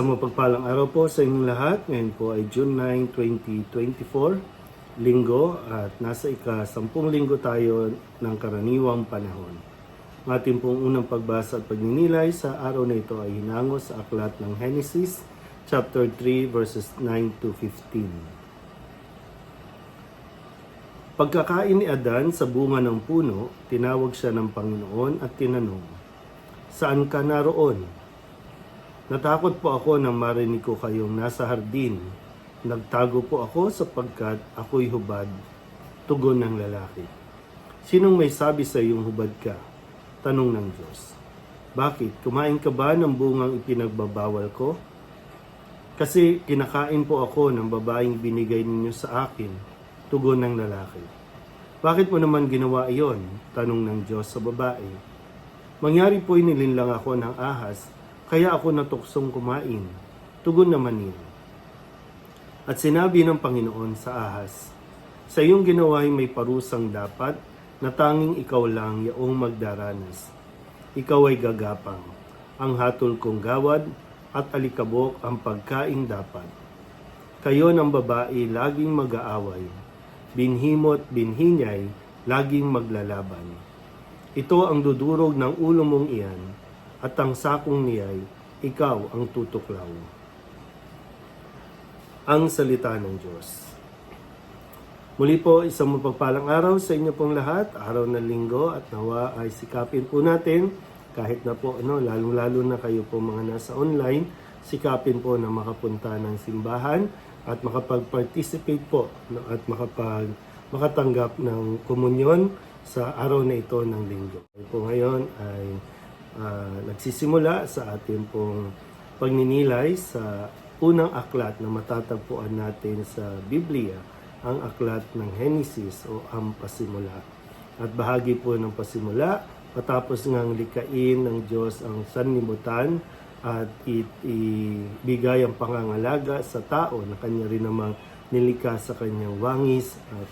Isang mapagpalang araw po sa inyong lahat. Ngayon po ay June 9, 2024, linggo at nasa ika-sampung linggo tayo ng karaniwang panahon. Ang ating pong unang pagbasa at pagninilay sa araw na ito ay hinango sa aklat ng Genesis chapter 3 verses 9 to 15. Pagkakain ni Adan sa bunga ng puno, tinawag siya ng Panginoon at tinanong, Saan ka naroon? Natakot po ako nang marinig ko kayong nasa hardin. Nagtago po ako sapagkat ako'y hubad. Tugon ng lalaki. Sinong may sabi sa iyong hubad ka? Tanong ng Diyos. Bakit? Kumain ka ba ng bungang ipinagbabawal ko? Kasi kinakain po ako ng babaeng binigay ninyo sa akin. Tugon ng lalaki. Bakit mo naman ginawa iyon? Tanong ng Diyos sa babae. Mangyari po'y nilinlang ako ng ahas kaya ako natuksong kumain. Tugon naman niya. At sinabi ng Panginoon sa ahas, Sa iyong ginawa ay may parusang dapat na tanging ikaw lang yaong magdaranas. Ikaw ay gagapang, ang hatol kong gawad at alikabok ang pagkaing dapat. Kayo ng babae laging mag-aaway, binhimot binhinyay laging maglalaban. Ito ang dudurog ng ulo mong iyan, at ang sakong niya'y ikaw ang tutuklaw. Ang salita ng Diyos. Muli po, isang mapagpalang araw sa inyo pong lahat, araw ng linggo at nawa ay sikapin po natin kahit na po ano, lalong-lalo na kayo po mga nasa online, sikapin po na makapunta ng simbahan at makapag-participate po no, at makapag makatanggap ng komunyon sa araw na ito ng linggo. Po ngayon ay ah, nagsisimula sa ating pong pagninilay sa unang aklat na matatagpuan natin sa Biblia, ang aklat ng Genesis o ang pasimula. At bahagi po ng pasimula, patapos ngang likain ng Diyos ang sanlibutan at ibigay ang pangangalaga sa tao na kanya rin namang nilikha sa kanyang wangis at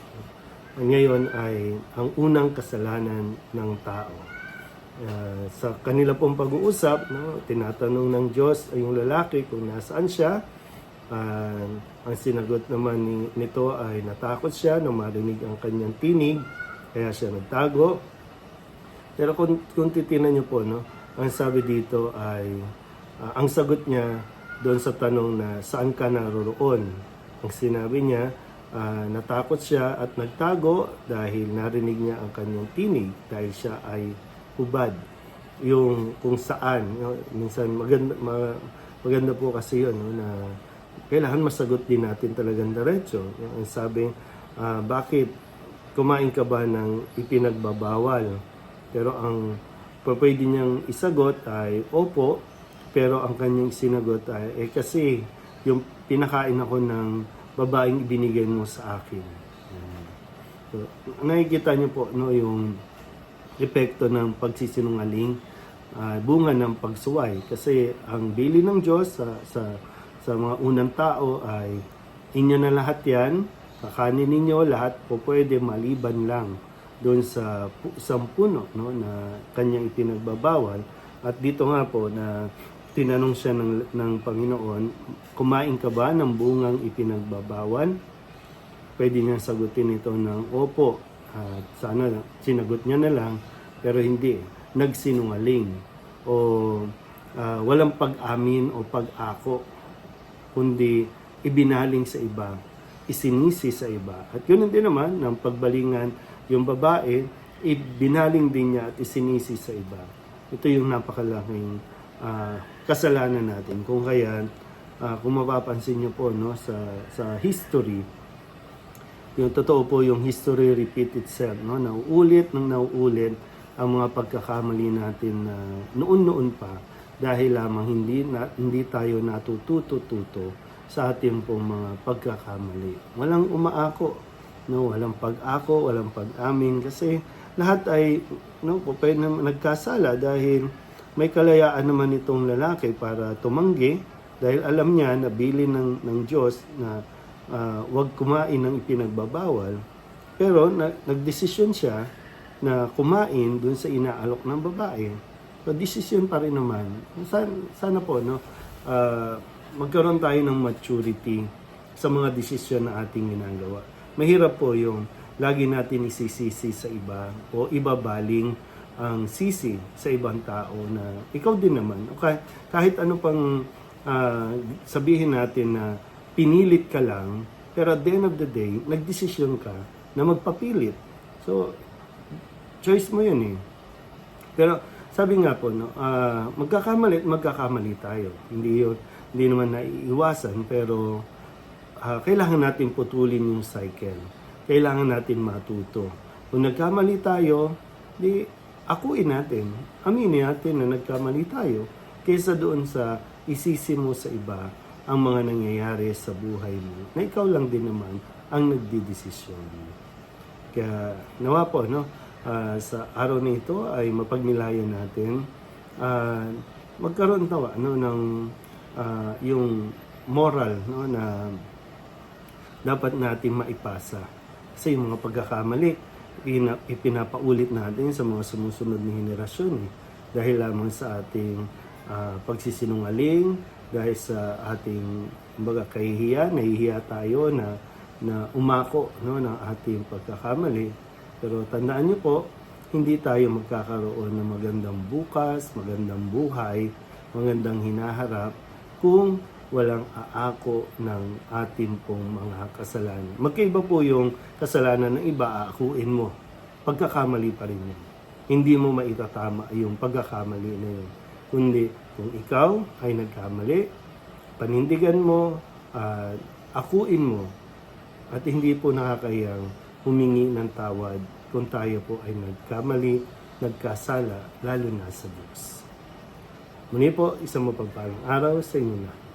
ngayon ay ang unang kasalanan ng tao. Ah, sa kanila pong pag-uusap, no, tinatanong ng Diyos yung lalaki kung nasaan siya. Ah, ang sinagot naman ni, nito ay natakot siya nung marinig ang kanyang tinig, kaya siya nagtago. Pero kung, kung titinan niyo po, no, ang sabi dito ay, ah, ang sagot niya doon sa tanong na saan ka naroroon? Ang sinabi niya, ah, natakot siya at nagtago dahil narinig niya ang kanyang tinig dahil siya ay hubad. Yung kung saan, no, minsan maganda, ma- maganda po kasi yun, no, na kailangan masagot din natin talagang diretso. Yung Ang sabi, ah, bakit kumain ka ba ng ipinagbabawal? Pero ang pwede niyang isagot ay opo, pero ang kanyang sinagot ay eh kasi yung pinakain ako ng babaeng ibinigay mo sa akin. So, nakikita niyo po no yung epekto ng pagsisinungaling, ah, bunga ng pagsuway kasi ang bili ng Diyos sa sa sa mga unang tao ay inyo na lahat 'yan, kakanin ninyo lahat po pwede maliban lang doon sa isang puno no na kanyang ipinagbabawal at dito nga po na tinanong siya ng, ng Panginoon, kumain ka ba ng bungang ipinagbabawal? Pwede niya sagutin ito ng opo. At sana sinagot niya na lang, pero hindi. Nagsinungaling o ah, walang pag-amin o pag-ako, kundi ibinaling sa iba, isinisi sa iba. At yun din naman, ng pagbalingan yung babae, ibinaling din niya at isinisi sa iba. Ito yung napakalaking ah, kasalanan natin. Kung kaya, ah, kung mapapansin niyo po no, sa, sa history, yung totoo po yung history repeat itself, no? Nauulit ng nauulit ang mga pagkakamali natin na noon-noon pa dahil lamang hindi na, hindi tayo natututo-tuto sa ating pong mga pagkakamali. Walang umaako, no? Walang pag-ako, walang pag-amin kasi lahat ay no, pwede nagkasala dahil may kalayaan naman itong lalaki para tumanggi dahil alam niya na bili ng, ng Diyos na ah, wag kumain ng ipinagbabawal. Pero na, nagdesisyon siya na kumain dun sa inaalok ng babae. So, desisyon pa rin naman. Sana, sana po, no? ah, magkaroon tayo ng maturity sa mga desisyon na ating ginagawa. Mahirap po yung lagi natin isisisi sa iba o ibabaling ang sisi sa ibang tao na ikaw din naman. O kahit, ano pang ah, sabihin natin na pinilit ka lang, pero at the end of the day, nagdesisyon ka na magpapilit. So, choice mo yun eh. Pero sabi nga po, no, ah, magkakamali magkakamali tayo. Hindi yun, hindi naman naiiwasan, pero ah, kailangan natin putulin yung cycle. Kailangan natin matuto. Kung nagkamali tayo, di akuin natin. Aminin natin na nagkamali tayo kaysa doon sa isisi mo sa iba ang mga nangyayari sa buhay mo na ikaw lang din naman ang nagdidesisyon. Kaya nawa po, no, ah, sa araw na ito ay mapagnilayan natin ah, magkaroon tawa no, ng ah, yung moral no, na dapat natin maipasa sa yung mga pagkakamali. Pina, ipinapaulit natin sa mga sumusunod na henerasyon eh. dahil lamang sa ating ah, pagsisinungaling, dahil sa ating kumbaga kahihiya, nahihiya tayo na na umako no ng ating pagkakamali. Pero tandaan niyo po, hindi tayo magkakaroon ng magandang bukas, magandang buhay, magandang hinaharap kung walang aako ng ating pong mga kasalanan. Magkaiba po yung kasalanan ng iba, aakuin mo. Pagkakamali pa rin yun. Hindi mo maitatama yung pagkakamali na yun. Kundi kung ikaw ay nagkamali, panindigan mo, at akuin mo, at hindi po nakakayang humingi ng tawad kung tayo po ay nagkamali, nagkasala, lalo na sa Diyos. Muli po, isang mapagpalang araw sa inyo lahat.